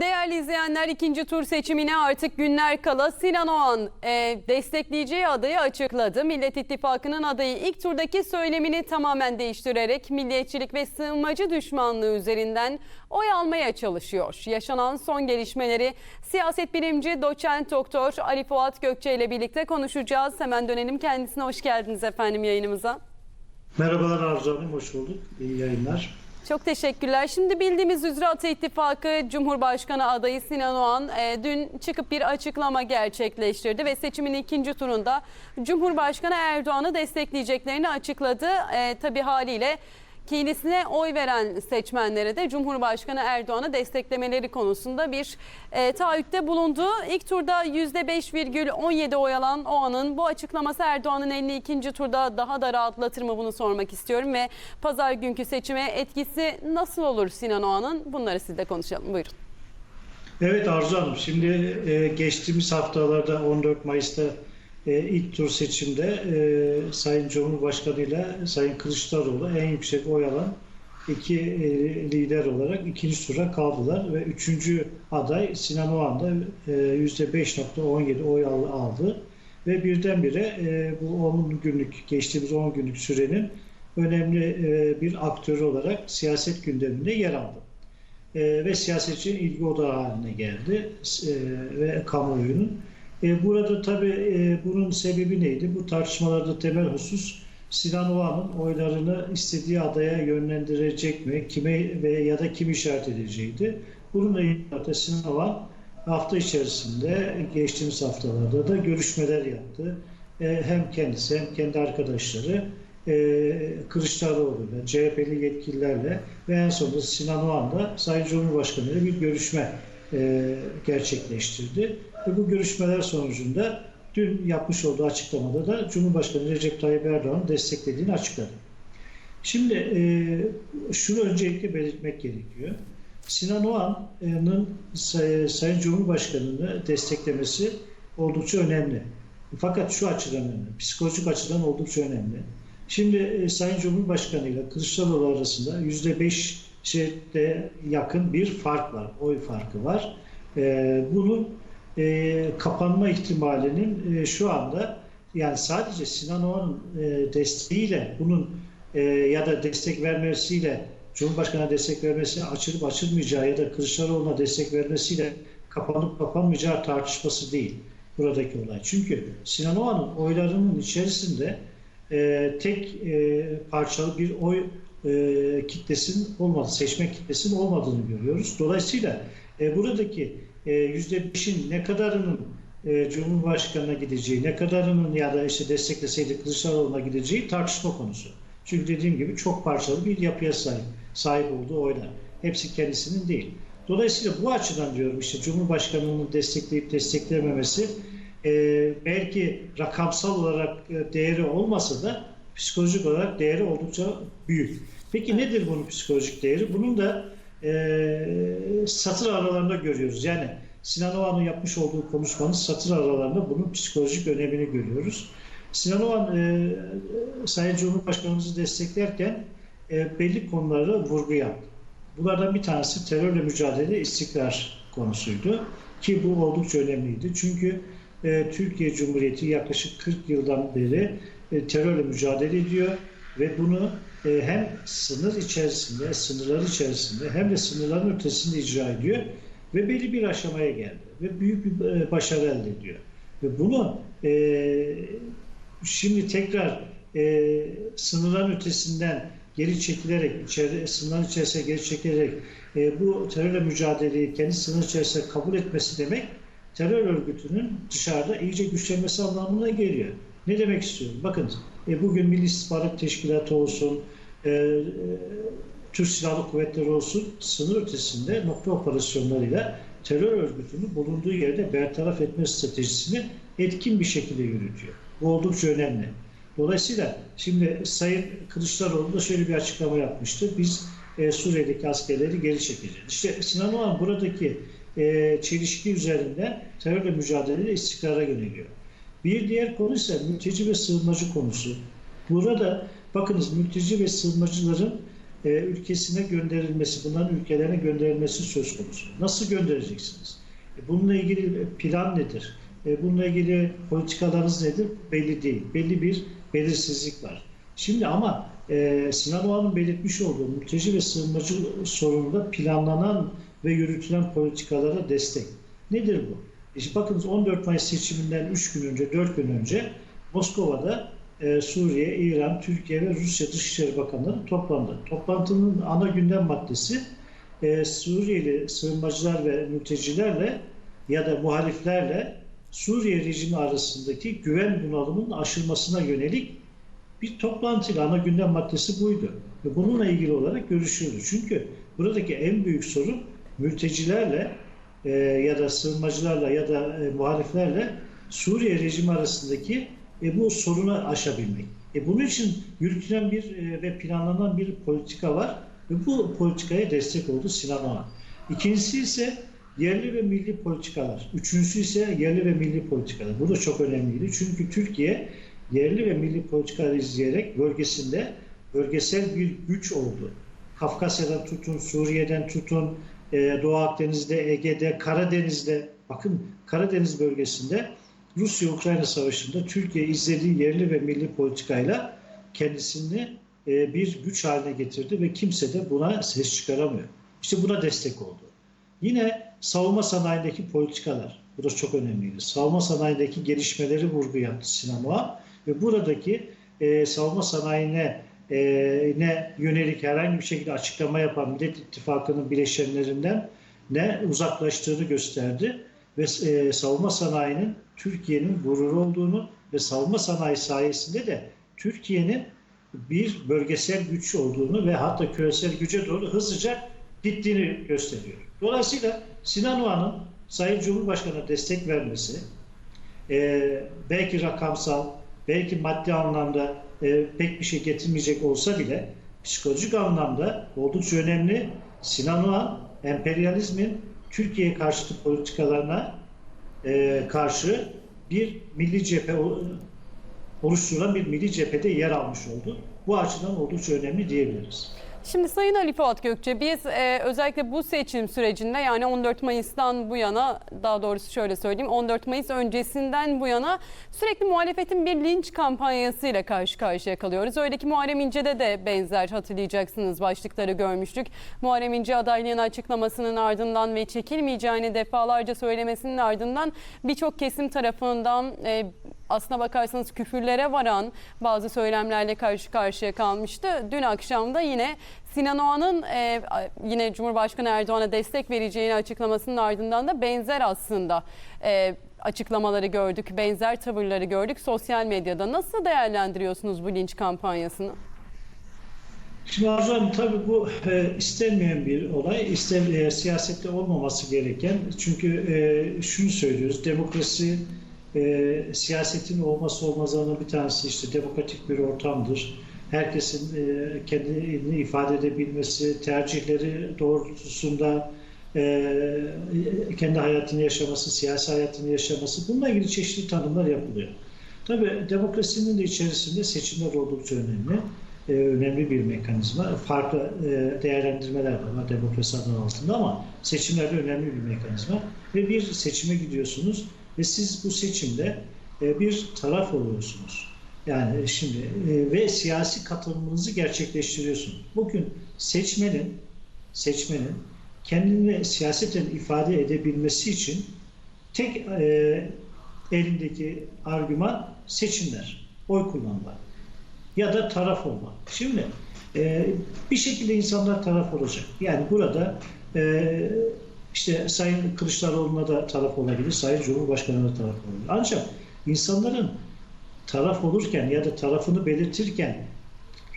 Değerli izleyenler ikinci tur seçimine artık günler kala Sinan Oğan e, destekleyeceği adayı açıkladı. Millet İttifakı'nın adayı ilk turdaki söylemini tamamen değiştirerek milliyetçilik ve sığınmacı düşmanlığı üzerinden oy almaya çalışıyor. Yaşanan son gelişmeleri siyaset bilimci doçent doktor Ali Fuat Gökçe ile birlikte konuşacağız. Hemen dönelim kendisine hoş geldiniz efendim yayınımıza. Merhabalar Arzu Hanım, hoş bulduk. İyi yayınlar. Çok teşekkürler. Şimdi bildiğimiz üzere Ata İttifakı Cumhurbaşkanı adayı Sinan Oğan e, dün çıkıp bir açıklama gerçekleştirdi ve seçimin ikinci turunda Cumhurbaşkanı Erdoğan'ı destekleyeceklerini açıkladı. E, tabii haliyle kendisine oy veren seçmenlere de Cumhurbaşkanı Erdoğan'ı desteklemeleri konusunda bir e, taahhütte bulundu. İlk turda %5,17 oy alan Oğan'ın bu açıklaması Erdoğan'ın elini ikinci turda daha da rahatlatır mı bunu sormak istiyorum ve pazar günkü seçime etkisi nasıl olur Sinan Oğan'ın bunları sizle konuşalım. Buyurun. Evet Arzu Hanım, şimdi e, geçtiğimiz haftalarda 14 Mayıs'ta e, ilk tur seçimde e, Sayın Cumhurbaşkanı ile Sayın Kılıçdaroğlu en yüksek oy alan iki e, lider olarak ikinci tura kaldılar ve üçüncü aday Sinan Oğan da e, %5.17 oy al- aldı ve birdenbire e, bu 10 günlük geçtiğimiz 10 günlük sürenin önemli bir aktörü olarak siyaset gündeminde yer aldı. Ve siyasetçinin ilgi odağı haline geldi ve kamuoyunun. E, burada tabii e, bunun sebebi neydi? Bu tartışmalarda temel husus Sinan Oğan'ın oylarını istediği adaya yönlendirecek mi, kime ve ya da kim işaret edeceğiydi. Bununla ilgili Sinan Oğan hafta içerisinde geçtiğimiz haftalarda da görüşmeler yaptı. E, hem kendisi hem kendi arkadaşları Kılıçdaroğlu'yla, CHP'li yetkililerle ve en sonunda Sinan Oğan'la Sayın Cumhurbaşkanı ile bir görüşme gerçekleştirdi. Ve bu görüşmeler sonucunda dün yapmış olduğu açıklamada da Cumhurbaşkanı Recep Tayyip Erdoğan'ı desteklediğini açıkladı. Şimdi e, şunu öncelikle belirtmek gerekiyor. Sinan Oğan'ın Say- Sayın Cumhurbaşkanı'nı desteklemesi oldukça önemli. Fakat şu açıdan önemli, psikolojik açıdan oldukça önemli. Şimdi e, Sayın Cumhurbaşkanı ile Kılıçdaroğlu arasında yüzde beş şeyde yakın bir fark var, oy farkı var. E, bunun e, kapanma ihtimalinin e, şu anda yani sadece Sinan Oğan'ın e, desteğiyle bunun e, ya da destek vermesiyle Cumhurbaşkanı'na destek vermesi açılıp açılmayacağı ya da Kılıçdaroğlu'na destek vermesiyle kapanıp kapanmayacağı tartışması değil buradaki olay. Çünkü Sinan Oğan'ın oylarının içerisinde e, tek e, parçalı bir oy e, kitlesinin olmadı, seçmen kitlesinin olmadığını görüyoruz. Dolayısıyla e, buradaki e, %5'in ne kadarının e, Cumhurbaşkanı'na gideceği, ne kadarının ya da işte destekleseydi Kılıçdaroğlu'na gideceği tartışma konusu. Çünkü dediğim gibi çok parçalı bir yapıya sahip, sahip olduğu oylar. Hepsi kendisinin değil. Dolayısıyla bu açıdan diyorum işte Cumhurbaşkanı'nın destekleyip desteklememesi e, belki rakamsal olarak e, değeri olmasa da psikolojik olarak değeri oldukça büyük. Peki nedir bunun psikolojik değeri? Bunun da e, satır aralarında görüyoruz. Yani Sinan Oğan'ın yapmış olduğu konuşmanın satır aralarında bunun psikolojik önemini görüyoruz. Sinan Oğan e, Sayın Cumhurbaşkanımızı desteklerken e, belli konulara vurgu yaptı. Bunlardan bir tanesi terörle mücadele istikrar konusuydu. Ki bu oldukça önemliydi. Çünkü e, Türkiye Cumhuriyeti yaklaşık 40 yıldan beri e, terörle mücadele ediyor ve bunu e, hem sınır içerisinde, sınırlar içerisinde hem de sınırların ötesinde icra ediyor ve belli bir aşamaya geldi ve büyük bir e, başarı elde ediyor. Ve bunu e, şimdi tekrar e, sınırların ötesinden geri çekilerek, içeri, sınırların içerisine geri çekilerek e, bu terörle mücadeleyi kendi sınır içerisinde kabul etmesi demek terör örgütünün dışarıda iyice güçlenmesi anlamına geliyor. Ne demek istiyorum? Bakın e, bugün Milli İstihbarat Teşkilatı olsun, e, e, Türk Silahlı Kuvvetleri olsun sınır ötesinde nokta operasyonlarıyla terör örgütünün bulunduğu yerde bertaraf etme stratejisini etkin bir şekilde yürütüyor. Bu oldukça önemli. Dolayısıyla şimdi Sayın Kılıçdaroğlu da şöyle bir açıklama yapmıştı. Biz e, Suriye'deki askerleri geri çekeceğiz. İşte Sinan Oğan buradaki e, çelişki üzerinden terörle mücadeleyle istikrara yöneliyor. Bir diğer konu ise mülteci ve sığınmacı konusu. Burada bakınız mülteci ve sığınmacıların e, ülkesine gönderilmesi, bunların ülkelerine gönderilmesi söz konusu. Nasıl göndereceksiniz? E, bununla ilgili plan nedir? E, bununla ilgili politikalarınız nedir? Belli değil. Belli bir belirsizlik var. Şimdi ama e, Sinan Oğan'ın belirtmiş olduğu mülteci ve sığınmacı sorununda planlanan ve yürütülen politikalara destek. Nedir bu? İşte bakınız 14 Mayıs seçiminden 3 gün önce, 4 gün önce Moskova'da e, Suriye, İran, Türkiye ve Rusya Dışişleri Bakanları toplandı. Toplantının ana gündem maddesi e, Suriyeli sığınmacılar ve mültecilerle ya da muhaliflerle Suriye rejimi arasındaki güven bunalımının aşılmasına yönelik bir toplantıyla ana gündem maddesi buydu. Ve bununla ilgili olarak görüşüyordu. Çünkü buradaki en büyük sorun mültecilerle e, ya da sığınmacılarla ya da e, muhaliflerle Suriye rejimi arasındaki e, bu sorunu aşabilmek. E, bunun için yürütülen bir e, ve planlanan bir politika var ve bu politikaya destek oldu Sinan Oğan. İkincisi ise yerli ve milli politikalar. Üçüncüsü ise yerli ve milli politikalar. Bu da çok önemliydi. Çünkü Türkiye yerli ve milli politikalar izleyerek bölgesinde bölgesel bir güç oldu. Kafkasya'dan tutun, Suriye'den tutun, e, Doğu Akdeniz'de, Ege'de, Karadeniz'de, bakın Karadeniz bölgesinde Rusya-Ukrayna savaşında Türkiye izlediği yerli ve milli politikayla kendisini e, bir güç haline getirdi ve kimse de buna ses çıkaramıyor. İşte buna destek oldu. Yine savunma sanayindeki politikalar. Burası çok önemliydi. Savunma sanayindeki gelişmeleri vurgu yaptı Sinan ve buradaki e, savunma sanayine ne yönelik herhangi bir şekilde açıklama yapan Millet İttifakı'nın bileşenlerinden ne uzaklaştığını gösterdi ve e, savunma sanayinin Türkiye'nin gururu olduğunu ve savunma sanayi sayesinde de Türkiye'nin bir bölgesel güç olduğunu ve hatta küresel güce doğru hızlıca gittiğini gösteriyor. Dolayısıyla Sinan Oğan'ın Sayın Cumhurbaşkanı'na destek vermesi, e, belki rakamsal, belki maddi anlamda e, pek bir şey getirmeyecek olsa bile psikolojik anlamda oldukça önemli. Sinan Oğan emperyalizmin Türkiye karşıtı politikalarına e, karşı bir milli cephe oluşturulan bir milli cephede yer almış oldu. Bu açıdan oldukça önemli diyebiliriz. Şimdi Sayın Ali Fuat Gökçe biz e, özellikle bu seçim sürecinde yani 14 Mayıs'tan bu yana daha doğrusu şöyle söyleyeyim 14 Mayıs öncesinden bu yana sürekli muhalefetin bir linç kampanyasıyla karşı karşıya kalıyoruz. Öyle ki Muharrem İnce'de de benzer hatırlayacaksınız başlıkları görmüştük. Muharrem İnce adaylığını açıklamasının ardından ve çekilmeyeceğini defalarca söylemesinin ardından birçok kesim tarafından e, aslına bakarsanız küfürlere varan bazı söylemlerle karşı karşıya kalmıştı. Dün akşam da yine Sinan Oğan'ın e, yine Cumhurbaşkanı Erdoğan'a destek vereceğini açıklamasının ardından da benzer aslında e, açıklamaları gördük, benzer tavırları gördük sosyal medyada. Nasıl değerlendiriyorsunuz bu linç kampanyasını? Şimdi Arzu Hanım tabii bu e, istenmeyen bir olay, isten, e, siyasette olmaması gereken. Çünkü e, şunu söylüyoruz, demokrasi e, siyasetin olmazsa olmazlarından bir tanesi işte demokratik bir ortamdır. Herkesin e, kendini ifade edebilmesi, tercihleri doğrultusunda e, kendi hayatını yaşaması, siyasi hayatını yaşaması bununla ilgili çeşitli tanımlar yapılıyor. Tabii demokrasinin de içerisinde seçimler oldukça önemli. Ee, önemli bir mekanizma. Farklı e, değerlendirmeler de var demokrasi adı altında ama seçimler de önemli bir mekanizma. Ve bir seçime gidiyorsunuz ve siz bu seçimde e, bir taraf oluyorsunuz. Yani şimdi e, ve siyasi katılımınızı gerçekleştiriyorsunuz. Bugün seçmenin seçmenin kendini siyaseten ifade edebilmesi için tek e, elindeki argüman seçimler, oy kullanmak ya da taraf olmak. Şimdi e, bir şekilde insanlar taraf olacak. Yani burada e, işte Sayın Kılıçdaroğlu'na da taraf olabilir, Sayın Cumhurbaşkanı'na da taraf olabilir. Ancak insanların taraf olurken ya da tarafını belirtirken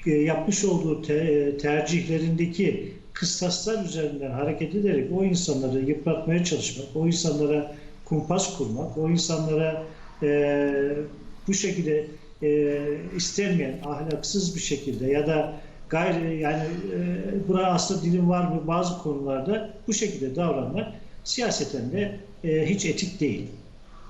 e, yapmış olduğu te- tercihlerindeki kıstaslar üzerinden hareket ederek o insanları yıpratmaya çalışmak, o insanlara kumpas kurmak, o insanlara e, bu şekilde e, istenmeyen, ahlaksız bir şekilde ya da gayri yani e, buna aslında dilim var mı bazı konularda bu şekilde davranmak siyaseten de e, hiç etik değil.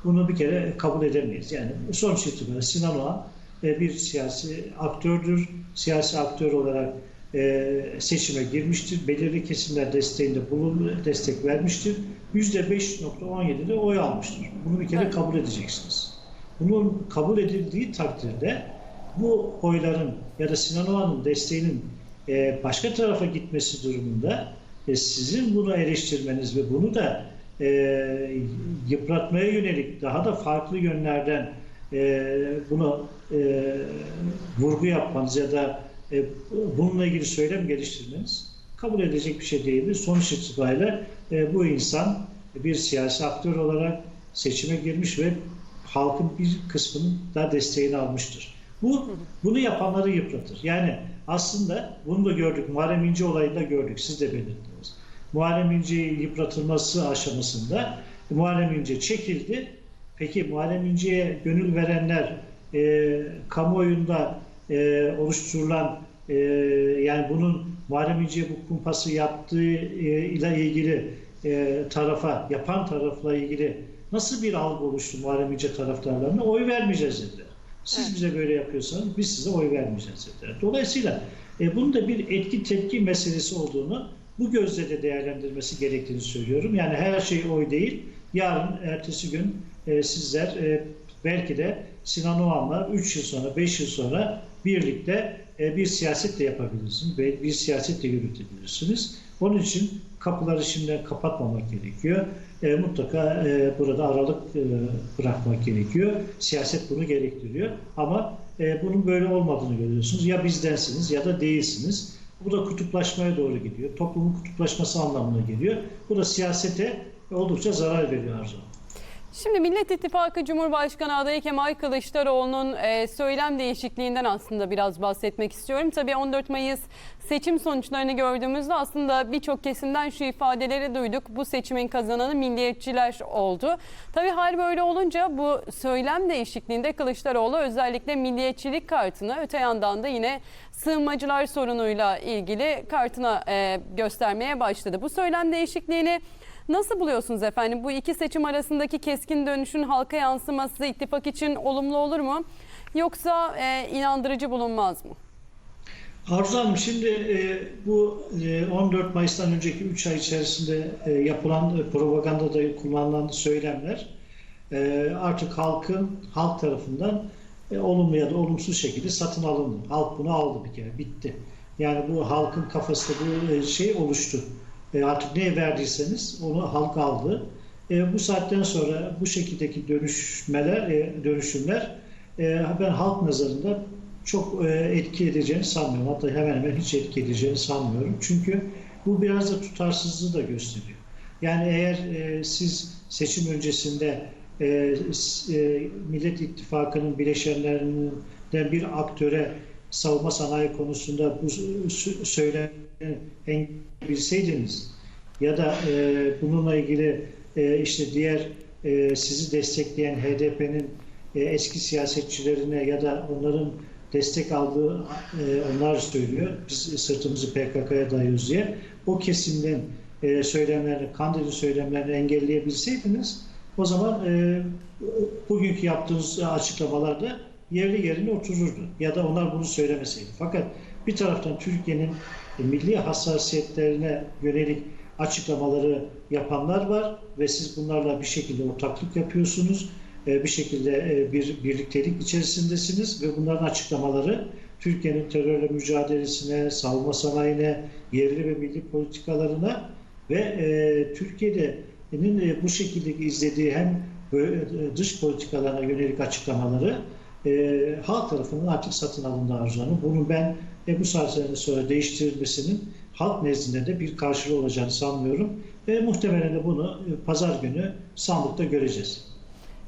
Bunu bir kere kabul edemeyiz. Yani sonuç itibariyle Sinan Oğan e, bir siyasi aktördür. Siyasi aktör olarak e, seçime girmiştir. Belirli kesimler desteğinde bulun, destek vermiştir. %5.17'de oy almıştır. Bunu bir kere Evet. kabul edeceksiniz. Bunun kabul edildiği takdirde bu oyların ya da Sinan Oğan'ın desteğinin e, başka tarafa gitmesi durumunda e, sizin bunu eleştirmeniz ve bunu da e, yıpratmaya yönelik daha da farklı yönlerden e, bunu e, vurgu yapmanız ya da e, bununla ilgili söylem geliştirmeniz kabul edilecek bir şey değildir. Sonuç itibariyle e, bu insan bir siyasi aktör olarak seçime girmiş ve halkın bir kısmının da desteğini almıştır. Bu bunu yapanları yıpratır. Yani aslında bunu da gördük. Muharrem İnce olayında gördük. Siz de belirttiniz. Muharrem İnce'yi yıpratılması aşamasında Muharrem İnce çekildi. Peki Muharrem İnce'ye gönül verenler e, kamuoyunda e, oluşturulan e, yani bunun Muharrem İnce'ye bu kumpası yaptığı e, ile ilgili e, tarafa, yapan tarafla ilgili nasıl bir algı oluştu Muharrem İnce taraftarlarına? Oy vermeyeceğiz dediler. Siz Evet. bize böyle yapıyorsanız biz size oy vermeyeceğiz dediler. Dolayısıyla e, bunun da bir etki tepki meselesi olduğunu bu gözle de değerlendirmesi gerektiğini söylüyorum. Yani her şey oy değil. Yarın, ertesi gün e, sizler e, belki de Sinan Oğan'la 3 yıl sonra, 5 yıl sonra birlikte e, bir siyaset de yapabilirsiniz bir siyaset de yürütebilirsiniz. Onun için kapıları şimdiden kapatmamak gerekiyor. E, mutlaka e, burada aralık e, bırakmak gerekiyor. Siyaset bunu gerektiriyor. Ama e, bunun böyle olmadığını görüyorsunuz. Ya bizdensiniz ya da değilsiniz. Bu da kutuplaşmaya doğru gidiyor. Toplumun kutuplaşması anlamına geliyor. Bu da siyasete oldukça zarar veriyor Arzu. Şimdi Millet İttifakı Cumhurbaşkanı adayı Kemal Kılıçdaroğlu'nun e, söylem değişikliğinden aslında biraz bahsetmek istiyorum. Tabii 14 Mayıs seçim sonuçlarını gördüğümüzde aslında birçok kesimden şu ifadeleri duyduk. Bu seçimin kazananı milliyetçiler oldu. Tabii hal böyle olunca bu söylem değişikliğinde Kılıçdaroğlu özellikle milliyetçilik kartını öte yandan da yine sığınmacılar sorunuyla ilgili kartına e, göstermeye başladı. Bu söylem değişikliğini Nasıl buluyorsunuz efendim? Bu iki seçim arasındaki keskin dönüşün halka yansıması ittifak için olumlu olur mu? Yoksa e, inandırıcı bulunmaz mı? Arzu Hanım şimdi e, bu e, 14 Mayıs'tan önceki 3 ay içerisinde e, yapılan e, propagandada kullanılan söylemler e, artık halkın halk tarafından e, olumlu ya da olumsuz şekilde satın alındı. Halk bunu aldı bir kere, bitti. Yani bu halkın kafasında bu e, şey oluştu. E, artık ne verdiyseniz onu halk aldı. E, bu saatten sonra bu şekildeki dönüşmeler, e, dönüşümler e, ben halk nazarında çok e, etki edeceğini sanmıyorum. Hatta hemen hemen hiç etki edeceğini sanmıyorum. Çünkü bu biraz da tutarsızlığı da gösteriyor. Yani eğer e, siz seçim öncesinde e, e, Millet İttifakı'nın bileşenlerinden bir aktöre savunma sanayi konusunda bu s- söylemi bilseydiniz ya da e, bununla ilgili e, işte diğer e, sizi destekleyen HDP'nin e, eski siyasetçilerine ya da onların destek aldığı e, onlar söylüyor. Biz sırtımızı PKK'ya dayıyoruz diye. O kesimden e, söylemlerini, Kandil'in söylemlerini engelleyebilseydiniz o zaman e, bugünkü yaptığınız açıklamalarda yerli yerine otururdu. Ya da onlar bunu söylemeseydi. Fakat bir taraftan Türkiye'nin e, milli hassasiyetlerine yönelik açıklamaları yapanlar var ve siz bunlarla bir şekilde ortaklık yapıyorsunuz. E, Bir şekilde e, bir birliktelik içerisindesiniz ve bunların açıklamaları Türkiye'nin terörle mücadelesine, savunma sanayine, yerli ve milli politikalarına ve Türkiye'nin bu şekilde izlediği hem dış politikalarına yönelik açıklamaları halk tarafından artık satın alındı Arzu Hanım. Bunu ben e, bu saatten sonra değiştirilmesinin halk nezdinde de bir karşılığı olacağını sanmıyorum. Ve muhtemelen de bunu e, pazar günü sandıkta göreceğiz.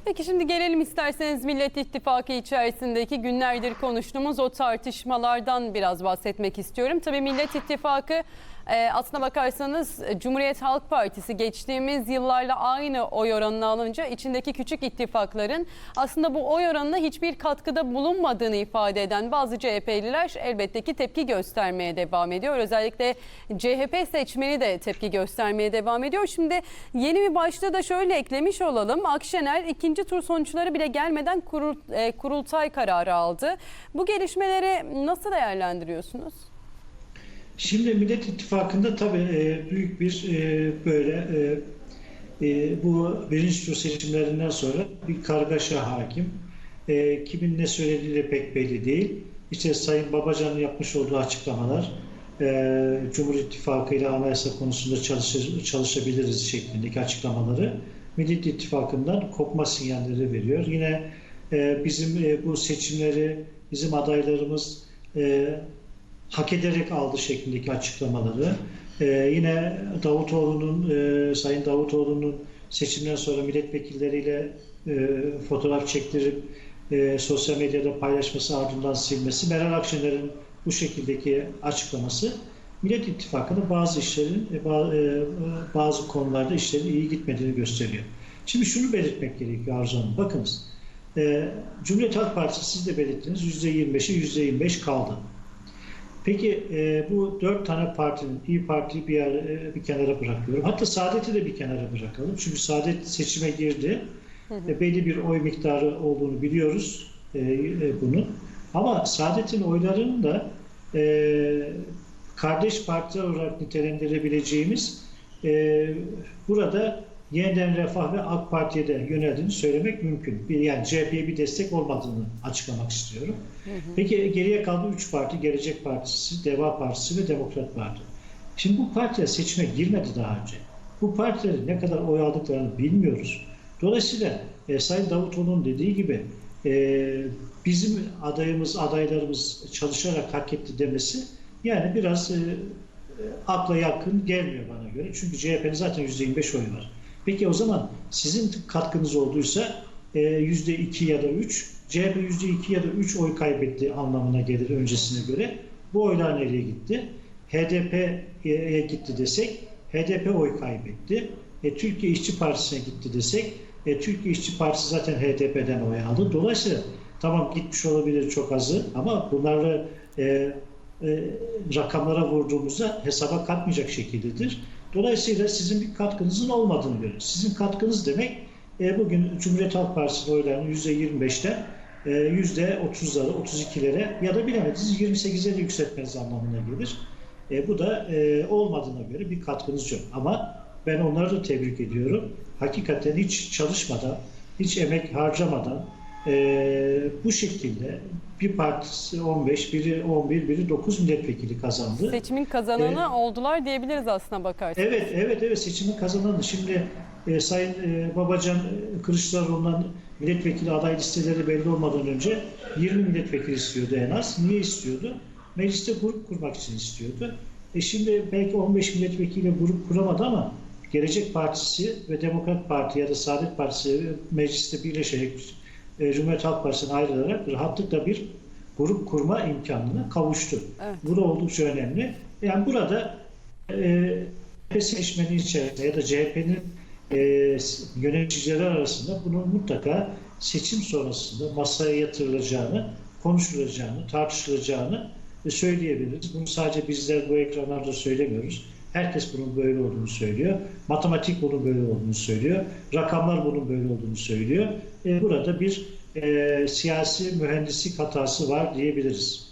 Peki şimdi gelelim isterseniz Millet İttifakı içerisindeki günlerdir konuştuğumuz o tartışmalardan biraz bahsetmek istiyorum. Tabii Millet İttifakı e, aslına bakarsanız e, Cumhuriyet Halk Partisi geçtiğimiz yıllarla aynı oy oranını alınca içindeki küçük ittifakların aslında bu oy oranına hiçbir katkıda bulunmadığını ifade eden bazı CHP'liler elbette ki tepki göstermeye devam ediyor. Özellikle CHP seçmeni de tepki göstermeye devam ediyor. Şimdi yeni bir başlığı da şöyle eklemiş olalım. Akşener ikinci tur sonuçları bile gelmeden e, kurultay kararı aldı. Bu gelişmeleri nasıl değerlendiriyorsunuz? Şimdi Millet İttifakı'nda tabii e, büyük bir e, böyle e, bu birinci tur seçimlerinden sonra bir kargaşa hakim. Kimin ne söylediği de pek belli değil. İşte Sayın Babacan'ın yapmış olduğu açıklamalar Cumhur İttifakı ile anayasa konusunda çalışır, çalışabiliriz şeklindeki açıklamaları Millet İttifakı'ndan kopma sinyalleri veriyor. Yine bizim bu seçimleri bizim adaylarımız hak ederek aldı şeklindeki açıklamaları. Ee, yine Davutoğlu'nun, e, Sayın Davutoğlu'nun seçimden sonra milletvekilleriyle e, fotoğraf çektirip e, sosyal medyada paylaşması ardından silmesi, Meral Akşener'in bu şekildeki açıklaması Millet İttifakı'nda bazı işlerin, e, e, bazı konularda işlerin iyi gitmediğini gösteriyor. Şimdi şunu belirtmek gerekiyor Arzu Hanım. Bakınız, e, Cumhuriyet Halk Partisi siz de belirttiniz %25'e %25 kaldı. Peki e, bu dört tane partinin, İyi Parti'yi bir, yer- e, bir kenara bırakıyorum. Hatta Saadet'i de bir kenara bırakalım. Çünkü Saadet seçime girdi. E, belli bir oy miktarı olduğunu biliyoruz e, e, bunun. Ama Saadet'in oylarının da e, kardeş partiler olarak nitelendirebileceğimiz e, burada yeniden Refah ve AK Parti'ye de yöneldiğini söylemek mümkün. Bir, yani CHP'ye bir destek olmadığını açıklamak istiyorum. Peki geriye kaldı 3 parti, Gelecek Partisi, Deva Partisi ve Demokrat Parti. Şimdi bu partiler seçime girmedi daha önce. Bu partilerin ne kadar oy aldıklarını bilmiyoruz. Dolayısıyla e, Sayın Davutoğlu'nun dediği gibi e, bizim adayımız, adaylarımız çalışarak hak etti demesi yani biraz e, e, akla yakın gelmiyor bana göre. Çünkü CHP'nin zaten %25 oyu var. Peki o zaman sizin katkınız olduysa e, %2 ya da 3, CHP %2 ya da 3 oy kaybetti anlamına gelir öncesine göre. Bu oylar nereye gitti? HDP'ye gitti desek, HDP oy kaybetti. E, Türkiye İşçi Partisi'ne gitti desek, e, Türkiye İşçi Partisi zaten HDP'den oy aldı. Dolayısıyla tamam gitmiş olabilir çok azı ama bunlarla e, e, rakamlara vurduğumuzda hesaba katmayacak şekildedir. Dolayısıyla sizin bir katkınızın olmadığını görüyoruz. Sizin katkınız demek e, bugün Cumhuriyet Halk Partisi'nin oylarının %25'ten e, %30'lara, 32'lere ya da bilemediniz 28'e de yükseltmeniz anlamına gelir. E, bu da e, olmadığına göre bir katkınız yok. Ama ben onları da tebrik ediyorum. Hakikaten hiç çalışmadan, hiç emek harcamadan e, bu şekilde bir partisi 15, biri 11, biri 9 milletvekili kazandı. Seçimin kazananı Evet. oldular diyebiliriz aslına bakarsanız. Evet, evet, evet seçimin kazananı. Şimdi e, Sayın e, Babacan e, Kılıçdaroğlu'ndan milletvekili aday listeleri belli olmadan önce 20 milletvekili istiyordu en az. Niye istiyordu? Mecliste grup kurmak için istiyordu. E şimdi belki 15 milletvekiliyle grup kuramadı ama Gelecek Partisi ve Demokrat Parti ya da Saadet Partisi mecliste birleşerek e, Cumhuriyet Halk Partisi'ne ayrılarak rahatlıkla bir grup kurma imkanına kavuştu. Evet. Bu oldukça önemli. Yani burada e, CHP seçmeni içerisinde ya da CHP'nin e, yöneticileri arasında bunun mutlaka seçim sonrasında masaya yatırılacağını, konuşulacağını, tartışılacağını e, söyleyebiliriz. Bunu sadece bizler bu ekranlarda söylemiyoruz. Herkes bunun böyle olduğunu söylüyor. Matematik bunun böyle olduğunu söylüyor. Rakamlar bunun böyle olduğunu söylüyor. E, burada bir e, siyasi mühendislik hatası var diyebiliriz.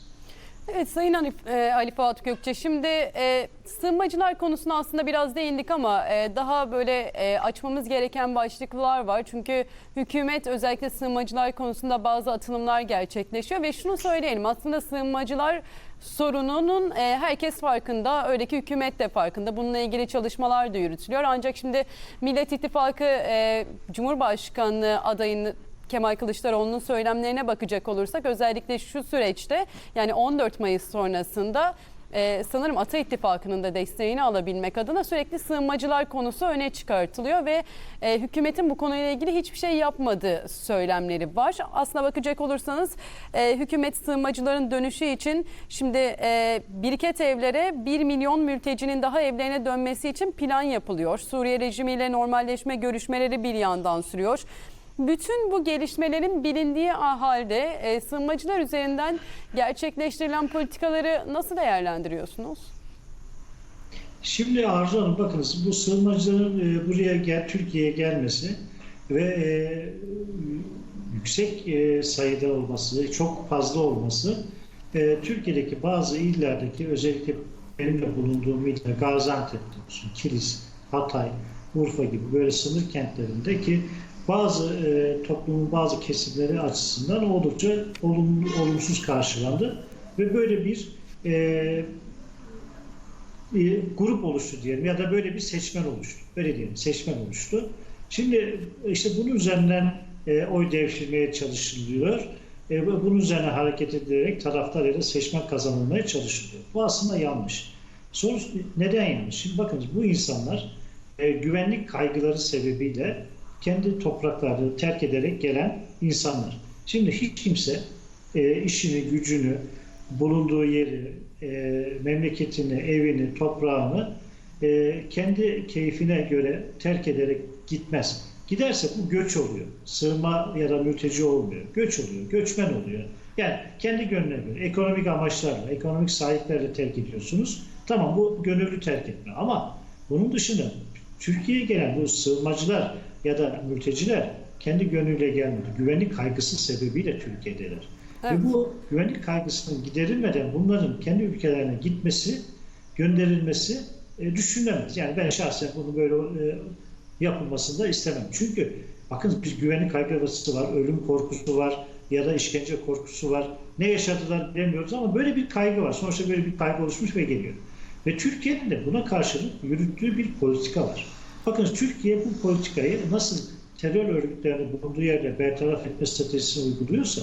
Evet Sayın Ali, e, Ali Fuat Gökçe şimdi e, sığınmacılar konusuna aslında biraz değindik ama e, daha böyle e, açmamız gereken başlıklar var. Çünkü hükümet özellikle sığınmacılar konusunda bazı atılımlar gerçekleşiyor. Ve şunu söyleyelim aslında sığınmacılar sorununun e, herkes farkında öyle ki hükümet de farkında. Bununla ilgili çalışmalar da yürütülüyor. Ancak şimdi Millet İttifakı e, Cumhurbaşkanlığı adayını Kemal Kılıçdaroğlu'nun söylemlerine bakacak olursak özellikle şu süreçte yani 14 Mayıs sonrasında e, sanırım Ata İttifakı'nın da desteğini alabilmek adına sürekli sığınmacılar konusu öne çıkartılıyor ve e, hükümetin bu konuyla ilgili hiçbir şey yapmadığı söylemleri var. Aslına bakacak olursanız e, hükümet sığınmacıların dönüşü için şimdi e, biriket evlere 1 milyon mültecinin daha evlerine dönmesi için plan yapılıyor. Suriye rejimiyle normalleşme görüşmeleri bir yandan sürüyor. Bütün bu gelişmelerin bilindiği halde e, sığınmacılar üzerinden gerçekleştirilen politikaları nasıl değerlendiriyorsunuz? Şimdi Arzu Hanım bakınız bu sığınmacıların e, buraya gel Türkiye'ye gelmesi ve e, yüksek e, sayıda olması, çok fazla olması e, Türkiye'deki bazı illerdeki özellikle benim de bulunduğum ilde Gaziantep olsun, Kilis, Hatay, Urfa gibi böyle sınır kentlerinde ki bazı e, toplumun bazı kesimleri açısından oldukça olumlu, olumsuz karşılandı ve böyle bir e, bir grup oluştu diyelim ya da böyle bir seçmen oluştu. Böyle diyelim seçmen oluştu. Şimdi işte bunun üzerinden e, oy devşirmeye çalışılıyor. E, bunun üzerine hareket edilerek taraftar ya da seçmen kazanılmaya çalışılıyor. Bu aslında yanlış. Sonuç neden yanlış? Şimdi bakın bu insanlar e, güvenlik kaygıları sebebiyle kendi topraklarını terk ederek gelen insanlar. Şimdi hiç kimse e, işini, gücünü, bulunduğu yeri, e, memleketini, evini, toprağını e, kendi keyfine göre terk ederek gitmez. Giderse bu göç oluyor. Sığınma ya da mülteci olmuyor. Göç oluyor, göçmen oluyor. Yani kendi gönlüne göre, ekonomik amaçlarla, ekonomik sahiplerle terk ediyorsunuz. Tamam bu gönüllü terk etme ama bunun dışında Türkiye'ye gelen bu sığınmacılar ya da mülteciler kendi gönlüyle gelmedi. Güvenlik kaygısı sebebiyle Türkiye'deler. Evet. Ve bu güvenlik kaygısının giderilmeden bunların kendi ülkelerine gitmesi, gönderilmesi e, düşünülemez. Yani ben şahsen bunu böyle e, yapılmasını da istemem. Çünkü bakın bir güvenlik kaygısı var, ölüm korkusu var ya da işkence korkusu var. Ne yaşadılar bilemiyoruz ama böyle bir kaygı var. Sonuçta böyle bir kaygı oluşmuş ve geliyor. Ve Türkiye'nin de buna karşılık yürüttüğü bir politika var. Bakın Türkiye bu politikayı nasıl terör örgütlerinin bulunduğu yerde bertaraf etme stratejisini uyguluyorsa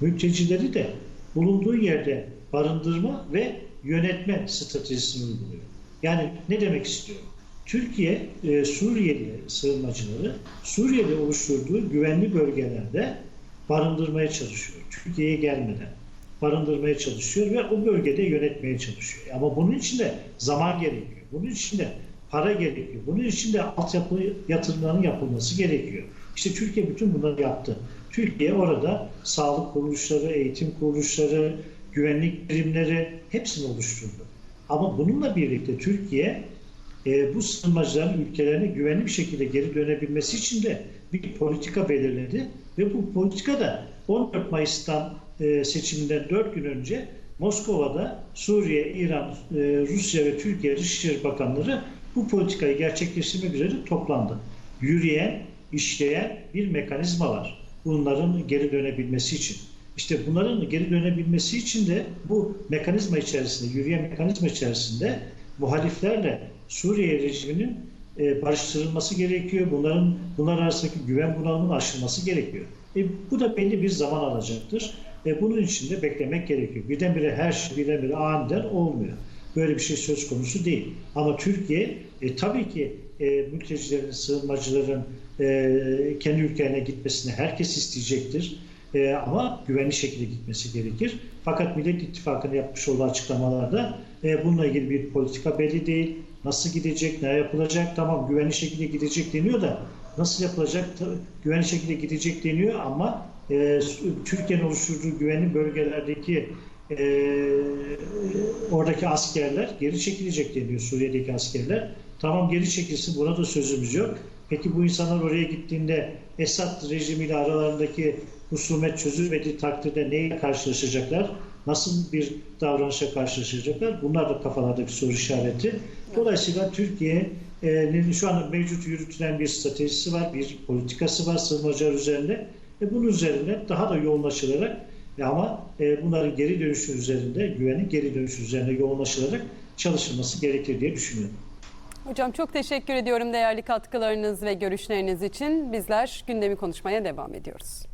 mültecileri de bulunduğu yerde barındırma ve yönetme stratejisini uyguluyor. Yani ne demek istiyorum? Türkiye e, Suriyeli sığınmacıları Suriye'de oluşturduğu güvenli bölgelerde barındırmaya çalışıyor. Türkiye'ye gelmeden barındırmaya çalışıyor ve o bölgede yönetmeye çalışıyor. Ama bunun için de zaman gerekiyor. Bunun için de para gerekiyor. Bunun için de altyapı yatırımlarının yapılması gerekiyor. İşte Türkiye bütün bunları yaptı. Türkiye orada sağlık kuruluşları, eğitim kuruluşları, güvenlik birimleri hepsini oluşturdu. Ama bununla birlikte Türkiye e, bu sığınmacıların ülkelerine güvenli bir şekilde geri dönebilmesi için de bir politika belirledi ve bu politika da 14 Mayıs'tan e, seçiminden 4 gün önce Moskova'da Suriye, İran, e, Rusya ve Türkiye Dışişleri Bakanları bu politikayı gerçekleştirmek üzere toplandı. Yürüyen, işleyen bir mekanizma var. Bunların geri dönebilmesi için. İşte bunların geri dönebilmesi için de bu mekanizma içerisinde, yürüyen mekanizma içerisinde muhaliflerle Suriye rejiminin e, barıştırılması gerekiyor. Bunların bunlar arasındaki güven bunalımının aşılması gerekiyor. E, bu da belli bir zaman alacaktır. E, bunun için de beklemek gerekiyor. Birdenbire her şey birdenbire aniden olmuyor. Böyle bir şey söz konusu değil. Ama Türkiye e, tabii ki e, mültecilerin, sığınmacıların e, kendi ülkelerine gitmesini herkes isteyecektir. E, ama güvenli şekilde gitmesi gerekir. Fakat Millet İttifakı'nın yapmış olduğu açıklamalarda e, bununla ilgili bir politika belli değil. Nasıl gidecek, ne yapılacak? Tamam güvenli şekilde gidecek deniyor da nasıl yapılacak? Güvenli şekilde gidecek deniyor ama e, Türkiye'nin oluşturduğu güvenli bölgelerdeki e, oradaki askerler geri çekilecek deniyor Suriye'deki askerler. Tamam geri çekilsin buna da sözümüz yok. Peki bu insanlar oraya gittiğinde Esad rejimiyle aralarındaki husumet çözülmediği takdirde neyle karşılaşacaklar? Nasıl bir davranışa karşılaşacaklar? Bunlar da kafalardaki soru işareti. Dolayısıyla Türkiye'nin şu an mevcut yürütülen bir stratejisi var, bir politikası var sığınmacılar üzerinde. E bunun üzerine daha da yoğunlaşılarak ama e, bunların geri dönüşü üzerinde, güvenlik geri dönüşü üzerinde yoğunlaşılarak çalışılması gerekir diye düşünüyorum. Hocam çok teşekkür ediyorum değerli katkılarınız ve görüşleriniz için. Bizler gündemi konuşmaya devam ediyoruz.